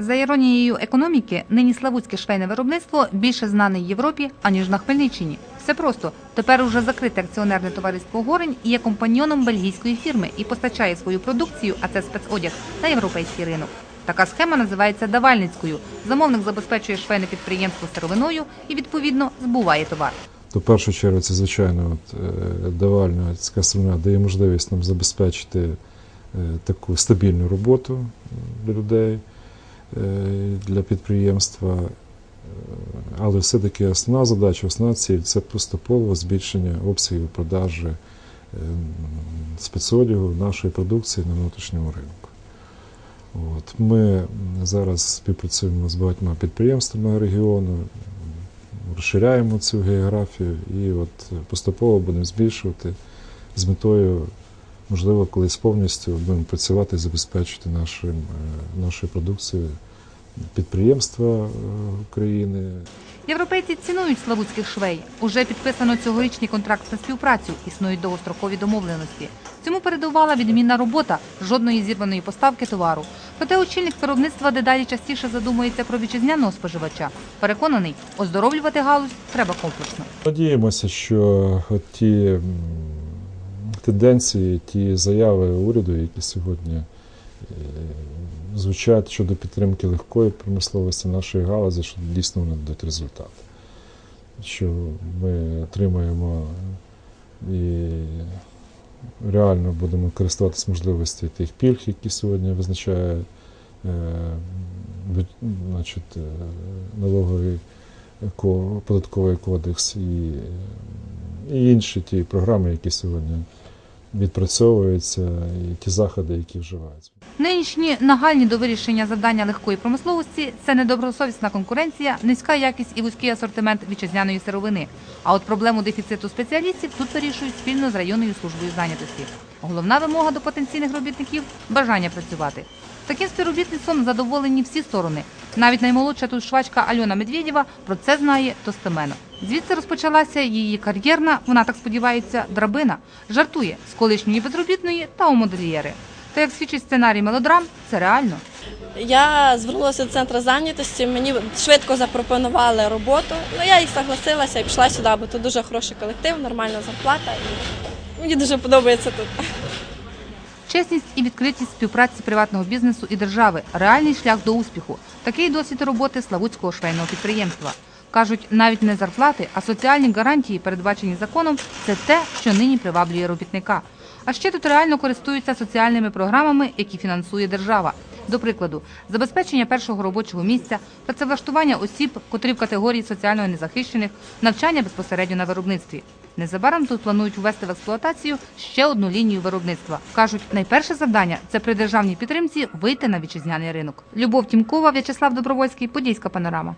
За іронією економіки, нині славутське швейне виробництво більше знане Європі, аніж на Хмельниччині. Все просто. Тепер уже закрите акціонерне товариство Горень є компаньйоном бельгійської фірми і постачає свою продукцію, а це спецодяг, на європейський ринок. Така схема називається давальницькою. Замовник забезпечує швейне підприємство сировиною і відповідно збуває товар. То в першу чергу це, звичайно, от, е, давальна ця сторона дає можливість нам забезпечити е, таку стабільну роботу для людей, для підприємства. Е, Але все-таки основна задача, основна ціль це поступове збільшення обсягів продажі е, спецодягу нашої продукції на внутрішньому ринку. От. Ми зараз співпрацюємо з багатьма підприємствами регіону, розширяємо цю географію і от поступово будемо збільшувати з метою, можливо, колись повністю будемо працювати і забезпечити нашим, е, нашою продукцією підприємства е, України. Європейці цінують славутських швей. Уже підписано цьогорічний контракт на співпрацю. Існують довгострокові домовленості. Цьому передувала відмінна робота, жодної зірваної поставки товару. Проте очільник виробництва дедалі частіше задумується про вітчизняного споживача. Переконаний, оздоровлювати галузь треба комплексно. Надіємося, що ті тенденції, ті заяви уряду, які сьогодні е, звучать щодо підтримки легкої промисловості нашої галузі, що дійсно вони дадуть результат. Що ми отримаємо і реально будемо користуватися можливості тих пільг, які сьогодні визначає е, значить, е, налоговий податковий кодекс і, і інші ті програми, які сьогодні відпрацьовуються, і ті заходи, які вживаються. Нинішні нагальні до вирішення завдання легкої промисловості це недобросовісна конкуренція, низька якість і вузький асортимент вітчизняної сировини. А от проблему дефіциту спеціалістів тут вирішують спільно з районною службою зайнятості. Головна вимога до потенційних робітників бажання працювати. Таким співробітництвом задоволені всі сторони. Навіть наймолодша тут швачка Альона Медведєва про це знає достеменно. Звідси розпочалася її кар'єрна, вона так сподівається, драбина. Жартує з колишньої безробітної та у модельєри. Та як свідчить сценарій мелодрам, це реально. Я звернулася до центру зайнятості, мені швидко запропонували роботу. Ну я і согласилася і пішла сюди, бо тут дуже хороший колектив, нормальна зарплата. І мені дуже подобається тут. Чесність і відкритість співпраці приватного бізнесу і держави реальний шлях до успіху. Такий досвід роботи славутського швейного підприємства. Кажуть, навіть не зарплати, а соціальні гарантії, передбачені законом, це те, що нині приваблює робітника. А ще тут реально користуються соціальними програмами, які фінансує держава. До прикладу, забезпечення першого робочого місця, працевлаштування осіб, котрі в категорії соціально незахищених, навчання безпосередньо на виробництві. Незабаром тут планують ввести в експлуатацію ще одну лінію виробництва. Кажуть, найперше завдання це при державній підтримці вийти на вітчизняний ринок. Любов Тімкова, В'ячеслав Добровольський, Подільська панорама.